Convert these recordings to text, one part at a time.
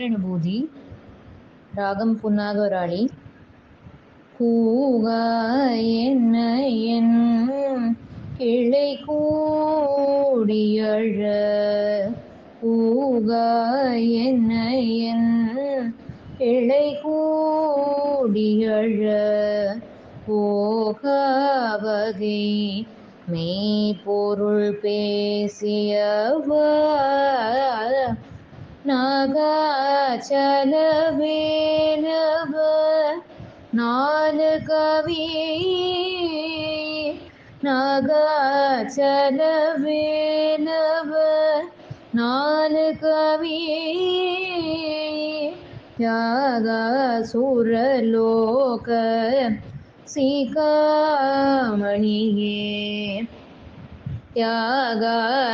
நேரனுபூதி ராகம் புன்னாகவராளி கூகா என்ன கிளை கூடியழ கூகா என்ன கிளை கூடியழ போகாவகை மெய்ப்பொருள் பேசியவ நாகாச்சலவேலவ நாலு கவி நாகாச்சலவேலவ நாலு கவி தியாகசுரலோக சீகாமணியே தியாகசுரலோக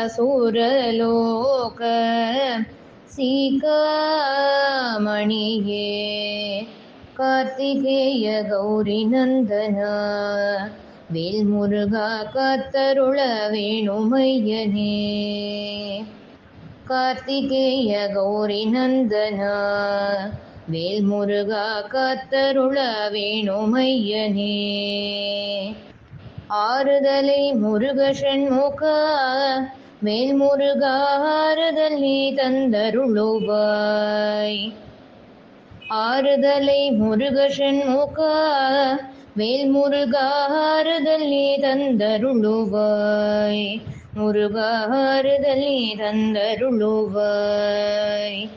சீகாமணியே கார்த்திகேய கௌரி நந்தன. வேல் முருகா காத்தருள வேணுமையனே. கார்த்திகேய கௌரி நந்தன. வேல் முருகா காத்தருள வேணுமையனே. ஆறுதலை முருக ஷண்முக வேல்முருகா நீ தந்தருளுவாய். ஆறுதலை முருகஷன் ஷண்முக வேல்முருகா ஆறுதல் நீ தந்தருளோவாய். முருகா நீ தந்தருளுவாய்.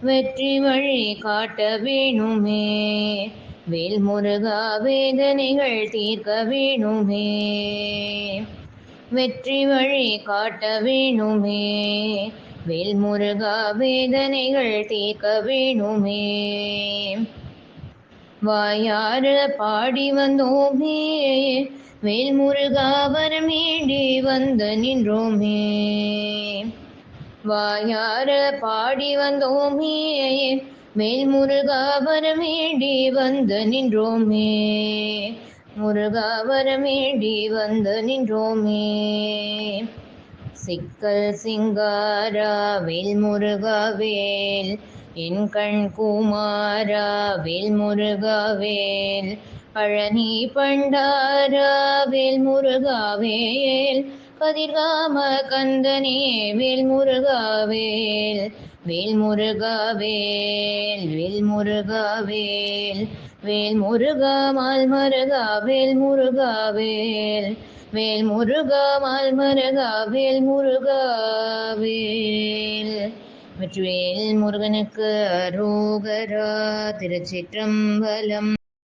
வெற்றி வழி காட்ட வேணுமே வேல்முருகா வேதனைகள் தீர்க்க வேணுமே. வெற்றி வழி காட்ட வேணுமே. வேல்முருகா வேதனைகள் தீர்க்க வேணுமே. வாயார பாடி வந்தோமே. வேல்முருகா வரமேண்டி வந்து நின்றோமே. வாயார பாடி வந்தோமே. வேல்முருகா வரமேண்டி வந்து நின்றோமே. முருகா வரமேண்டி வந்து நின்றோமே. சிக்கல் சிங்காரா வேல் முருகா என் கண் குமாரா வேல் முருகா பழனி பண்டாரா வேல் முருகா கதிர்காம கந்தனே வேல் முருகாவேல் வேல் முருகா வேல் வேல் முருகா வேல் வேல் முருகா மால் மருகா வேல் முருகா வேல் வேல் முருகா மால் மருகா வேல் முருகா வேல் வெற்றிவேல் முருகனுக்கு அரோகரா திருச்சிற்றம்பலம்